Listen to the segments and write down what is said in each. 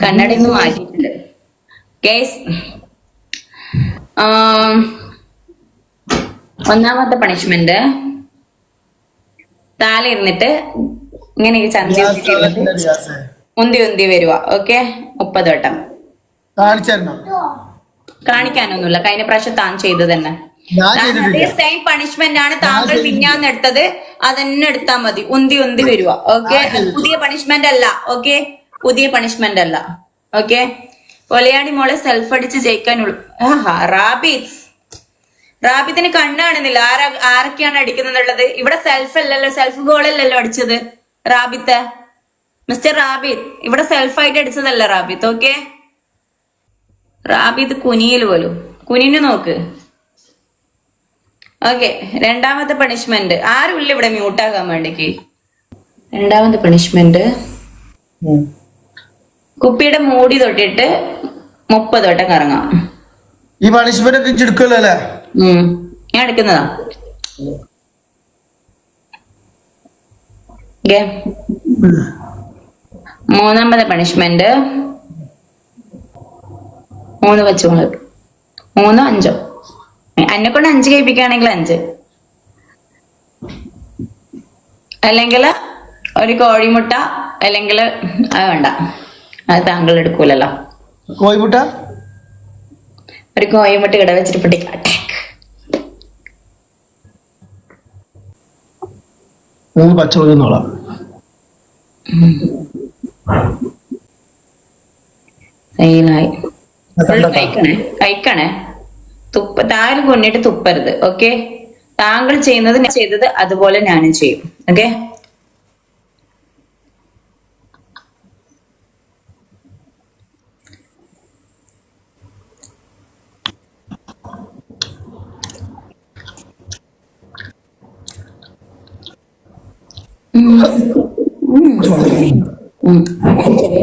കണ്ണട ഇന്ന് മാറ്റിയിട്ടുണ്ട് കേസ് ഒന്നാമത്തെ പണിഷ്മെന്റ് താഴെ ഇരുന്നിട്ട് ഇങ്ങനെ ചന്തി ഉന്തി ഉന്തി വരുക ഓക്കെ മുപ്പത് വട്ടം. കാണിക്കാനൊന്നുമില്ല. കഴിഞ്ഞ പ്രാവശ്യം താൻ ചെയ്തു തന്നെ. സെയിം പണിഷ്മെന്റ് ആണ് താങ്കൾ പിന്നാന്ന് മിന്നാന്ന് എടുത്തത്. അതന്നെ എടുത്താൽ മതി. ഉന്തി ഉന്തി വരുക ഓക്കെ പുതിയ പണിഷ്മെന്റ് അല്ല. ഓക്കെ പുതിയ പണിഷ്മെന്റ് അല്ല. ഓക്കെ കൊലയാടി മോളെ സെൽഫ് അടിച്ച് ജയിക്കാൻ ആഹാ റാബിറ്റ്സ് റാബിത്തിന് കണ്ണാണെന്നില്ല. ആരാ ആരൊക്കെയാണ് അടിക്കുന്നുള്ളത് ഇവിടെ സെൽഫ് അല്ലല്ലോ സെൽഫ് ഗോളല്ലല്ലോ അടിച്ചത്. റാബിത്ത്. മിസ്റ്റർ റാബിത് ഇവിടെ സെൽഫായിട്ട് അടിച്ചതല്ല റാബിത്ത് ഓക്കെ റാബിത് കുനിയിൽ പോലും. കുനിന് നോക്ക്. ഓക്കെ രണ്ടാമത്തെ പണിഷ്മെന്റ് ആരുമില്ല ഇവിടെ മ്യൂട്ടാകാൻ വേണ്ടിക്ക്? രണ്ടാമത്തെ പണിഷ്മെന്റ് കുപ്പിയുടെ മൂടി തൊട്ടിട്ട് മുപ്പത് വട്ടം കറങ്ങാം. ഈ പണിഷ്മെന്റ് ഒക്കെ എടുക്കുമല്ലോ അല്ലേ? ഞാൻ എടുക്കുന്നതാ. മൂന്നാമത്തെ പണിഷ്മെന്റ് മൂന്ന് പച്ചമുളക് മൂന്നോ അഞ്ചോ? എന്നെ കൊണ്ട് അഞ്ച് കഴിപ്പിക്കുകയാണെങ്കിൽ അഞ്ച്. അല്ലെങ്കിൽ ഒരു കോഴിമുട്ട അല്ലെങ്കിൽ അത് വേണ്ട. അത് താങ്കൾ എടുക്കൂലല്ലോ. കോഴിമുട്ട? ഒരു കോഴിമുട്ട ഇട വെച്ചിട്ട് പൊട്ടിക്കാട്ടെ മൂന്ന് പച്ചമുളക് നോളാം സെയിലായി കഴിക്കണേ കഴിക്കണേ തുപ്പ താഴെ കൊണ്ടിട്ട് തുപ്പരുത് ഓക്കെ താങ്കൾ ചെയ്യുന്നത് ഞാൻ ചെയ്തത് അതുപോലെ ഞാനും ചെയ്യും ഓക്കെ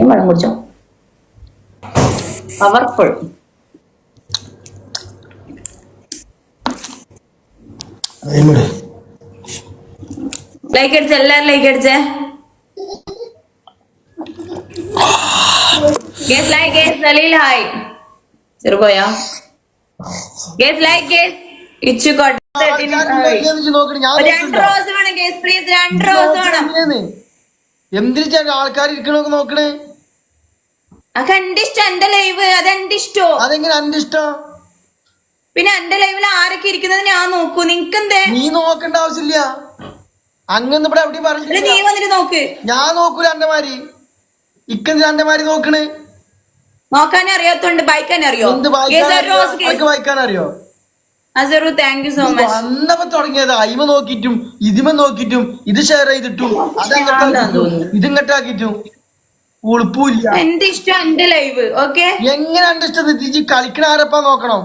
మనం కూర్చో powerful like edge ఎల్లారు like edge guys like guys దలీల్ hi సరిపోయా గేస్ లైక్ గేస్ ఇచ్చుకోండి ഗേസ് പ്ലീസ് രണ്ട് റോസ് വേണം. എന്തിനാ ആൾക്കാർ ഇരിക്കണോക്ക് നോക്കണേ? അതൊക്കെ എന്റെ ഇഷ്ടം എന്റെ ലൈവ് അത് എന്റെ ഇഷ്ടോ. അതെങ്ങനെ അന്റെ ഇഷ്ടം? പിന്നെ എന്റെ ലൈവിൽ ആരൊക്കെ ഇരിക്കുന്നത് ഞാൻ നോക്കൂ. നിനക്ക് എന്തേ നീ നോക്കണ്ട ആവശ്യമില്ല. അങ്ങനെ ഇവിടെ എവിടെയും പറഞ്ഞില്ല നീ വന്നിട്ട് നോക്ക്. ഞാൻ നോക്കൂല മാരി മാരി നോക്കണേ? നോക്കാൻ അറിയാത്തോണ്ട് ബൈക്കാൻ അറിയോ അറിയോ അസറു താങ്ക് യു സോ മച്ച് വന്നപ്പോ തുടങ്ങിയത് അയിമ നോക്കിട്ടും ഇതിമ നോക്കിട്ടും ഇത് ഷെയർ ചെയ്തിട്ടും അതങ്ങട്ടാക്കിട്ടും ഇതിങ്ങട്ടാക്കിട്ടും ഉളുപ്പില്ല എന്റെ ഇഷ്ടം എന്റെ ലൈവ് ഓക്കെ എങ്ങനെ അന്റെ ഇഷ്ടം? തിരിച്ച് കളിക്കണ ആരപ്പാ നോക്കണം?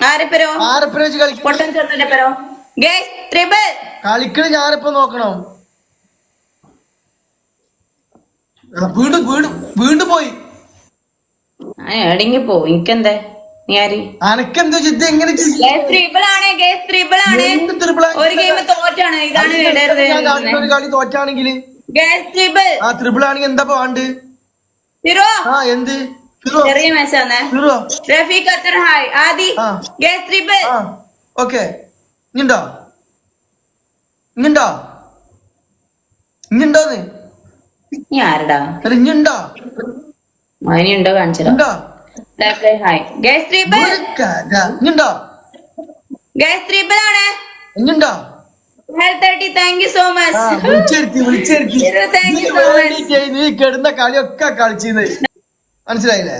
ആരെപ്പരോ? ആരപ്പന വെച്ച് കളിക്കണ? പൊട്ടൻ ചെറുതിന്റെ പേരോ ഗേസ് ട്രിബിൾ കളിക്കണ ഞാരപ്പ നോക്കണം? ആ, വീണ്ടും വീണ്ടും വീണ്ടും പോയി. എടങ്ങി പോ എനിക്കെന്തേ അനക്കെന്തോ എങ്ങനെ ഒരു ഗെയിം തോറ്റാണ് ഇതാണ് ഒരു കളി തോറ്റാണെങ്കിൽ? ആ ആണെങ്കിൽ എന്താ വേണ്ട ആ എന്ത്? ചെറിയ മെസ്സാണ് സീറോ. റഫീഖ് അത്തർ ഹായ് ആദി ഗേസ് ട്രിബിൾ ആ ഓക്കെ. ഇഞ്ഞുണ്ടോ ഇഞ്ഞുണ്ടോ ഇഞ്ഞുണ്ടോന്ന് നീ ആരടാ? ഇഞ്ഞുണ്ടോ കാണിച്ചോ ഹായ് ആണ്. thank you നീ കിടന്ന കളിയൊക്കെ കളിച്ചിന്ന്. മനസ്സിലായില്ലേ?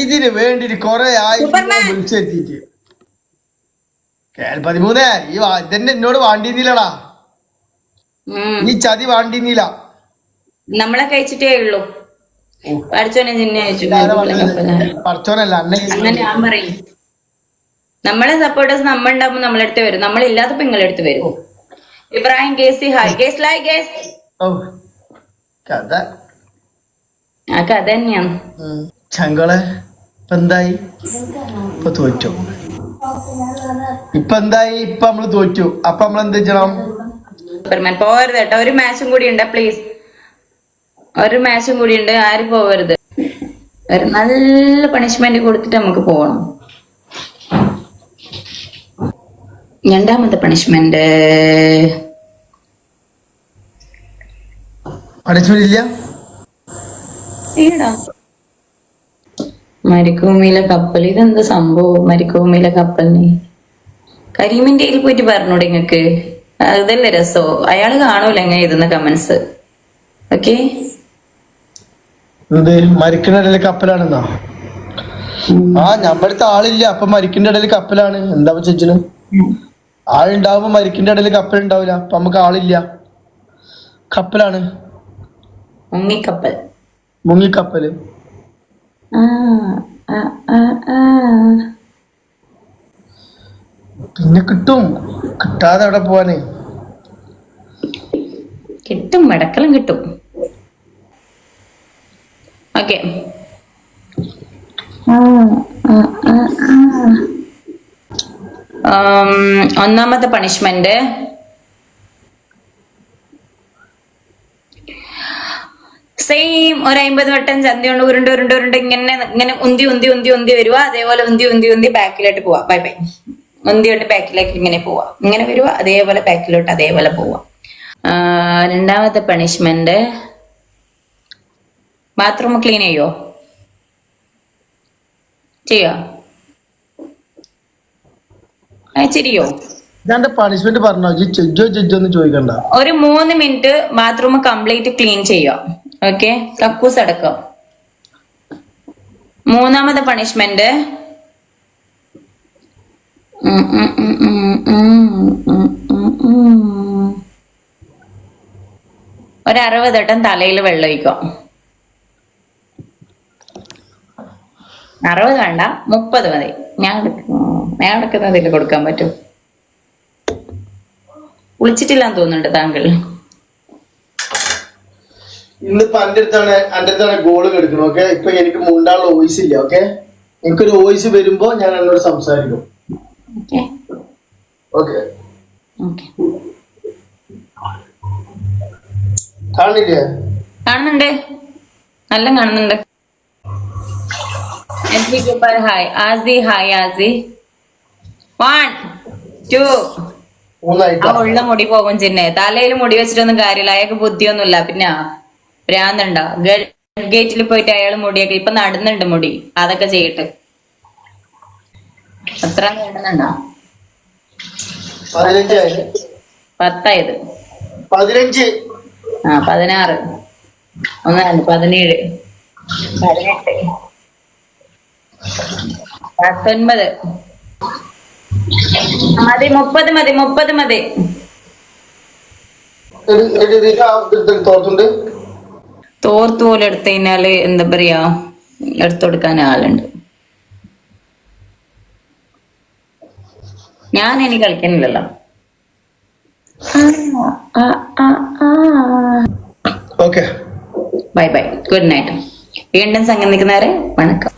ഇതിന് വേണ്ടിട്ട് കൊറേ ആയി വിളിച്ചെത്തിട്ട് പതിമൂന്നേ ഈ ഇതന്നെ എന്നോട് വാണ്ടിന്നില്ലടാ നീ ചതി വാണ്ടിന്നില്ല നമ്മളെ കഴിച്ചിട്ടേ ഉള്ളൂ. പഠിച്ചോനെ നിന്നെ അന്നെ അങ്ങനെ ഞാൻ പറയും. നമ്മളെ സപ്പോർട്ടേഴ്സ് നമ്മൾ ഉണ്ടാകുമ്പോൾ നമ്മളെടുത്ത് വരും. നമ്മളില്ലാത്തപ്പോ നിങ്ങളെടുത്ത് വരും. Ibrahim KC hi. കേസ് ലായ് കേസ്. കഥ. ആ കഥ തന്നെയാണ്. ചങ്കളെ ഇപ്പൊ എന്തായി? ഇപ്പൊ തോറ്റു. ഇപ്പൊ എന്തായി? ഇപ്പൊ നമ്മൾ തോറ്റു. അപ്പൊ നമ്മൾ എന്ത് ചെയ്യണം പോരുത് കേട്ടോ. ഒരു മാച്ചും കൂടി ഉണ്ട് പ്ലീസ് ഒരു മാച്ചും കൂടി ഉണ്ട് ആരും പോവരുത്? ഒരു നല്ല പണിഷ്മെന്റ് കൊടുത്തിട്ട് നമുക്ക് പോകണം. രണ്ടാമത്തെ പണിഷ്മെന്റ് പണിഷ്മെന്റ് ഇല്ല ഏടാ മരിഭൂമിയിലെ കപ്പൽ ഇതെന്താ സംഭവം? മരുഭൂമിയിലെ കപ്പലിന് കരീമിന്റെ പോയിട്ട് പറഞ്ഞൂടെ നിങ്ങക്ക് അതല്ലേ രസോ? അയാൾ കാണൂല എങ്ങനെ ഇതെന്ന് കമന്റ്സ് ഓക്കെ എന്ത്? മരിക്കുന്ന ഇടയിൽ കപ്പലാണെന്നാ? ആ ഞമ്മടുത്ത് ആളില്ല. അപ്പൊ മരിക്കുന്ന ഇടയിൽ കപ്പലാണ്. എന്താ ചേച്ചിന് ആളുണ്ടാവുമ്പോ മരിക്കുന്ന ഇടയിൽ കപ്പൽ ഉണ്ടാവില്ല അപ്പൊ നമുക്ക് ആളില്ല. കപ്പലാണ്. മുങ്ങിക്കപ്പൽ. മുങ്ങിക്കപ്പൽ. പിന്നെ കിട്ടും. കിട്ടാതെ അവിടെ പോവാനേ? കിട്ടും. മടക്കലും കിട്ടും. ഓക്കെ. ഒന്നാമത്തെ പണിഷ്മെന്റ്. സെയിം ഒരു അമ്പത് വട്ടം ചന്തി കൊണ്ട് ഉരുണ്ട് ഉരുണ്ട് ഉരുണ്ട് ഇങ്ങനെ ഇങ്ങനെ ഉന്തി ഉന്തി ഉന്തി ഉന്തി വരുക അതേപോലെ ഉന്തി ഉന്തി ഉന്തി ബാക്കിലോട്ട് പോവാ. Bye bye. ഉന്തിയോട്ട് ബാക്കിലേക്ക് ഇങ്ങനെ പോവാ. ഇങ്ങനെ വരുക അതേപോലെ ബാക്കിലോട്ട് അതേപോലെ പോവാ. രണ്ടാമത്തെ പണിഷ്മെന്റ്. ബാത്റൂം ക്ലീൻ ചെയ്യോ? ചെയ്യോ? ഞാൻ പണിഷ്മെന്റ് പറഞ്ഞോ? ജി ചെജ്ജോ ചെജ്ജോ എന്ന് ചോദിക്കണ്ട. ഒരു മൂന്ന് മിനിറ്റ് ബാത്റൂം കംപ്ലീറ്റ് ക്ലീൻ ചെയ്യാം? ഓക്കെ കക്കൂസ് അടക്കം? മൂന്നാമത്തെ പണിഷ്മെന്റ് ഒരു അറുപത് വട്ടം തലയിൽ വെള്ളം അറുപത് വേണ്ട മുപ്പത് മതി. ഞാൻ ഞാൻ എടുക്കുന്നതിൽ കൊടുക്കാൻ പറ്റും? വിളിച്ചിട്ടില്ലാന്ന് തോന്നുന്നുണ്ട് താങ്കൾ. ഇന്നിപ്പോ എന്റെ അടുത്താണ് എന്റെ അടുത്താണ് ഗോൾ കെടുക്കണം ഓക്കെ ഇപ്പൊ എനിക്ക് മുണ്ടാനുള്ള വോയിസ് ഇല്ല ഓക്കെ എനിക്കൊരു വോയിസ് വരുമ്പോ ഞാൻ എന്നോട് സംസാരിക്കും. കാണുന്നില്ലേ ഓക്കെ ഓക്കെ കാണില്ലേ കാണുന്നുണ്ട്. നല്ല കാണുന്നുണ്ട്. Hi Aasi hi Aasi one two ആ ഉള്ള മുടി പോകും ചിന്നെ. തലയിൽ മുടി വെച്ചിട്ടൊന്നും കാര്യമില്ല. അയാൾക്ക് ബുദ്ധിയൊന്നുമില്ല. പിന്നെ ഭ്രാന്തണ്ട ഗേറ്റിൽ പോയിട്ട് അയാൾ മുടിയൊക്കെ ഇപ്പൊ നടന്നുണ്ട് മുടി. അതൊക്കെ ചെയ്യട്ടെ. എത്ര നടന്നുണ്ടോ? പത്തായത്. പതിനഞ്ച്. ആ പതിനാറ്. ഒന്ന് രണ്ട് പതിനേഴ്. പതിനെട്ട്. പത്തൊൻപത്. മതി മുപ്പത് മതി മുപ്പത് മതി. തോർത്ത് പോലെ എടുത്തു കഴിഞ്ഞാൽ എന്താ പറയാ എടുത്തുകൊടുക്കാൻ ആളുണ്ട്. ഞാൻ ഇനി കളിക്കണില്ലല്ലോ ബൈ ബൈ. Good night. വീണ്ടും സംഗമിക്കുന്നവരെ വണക്കം.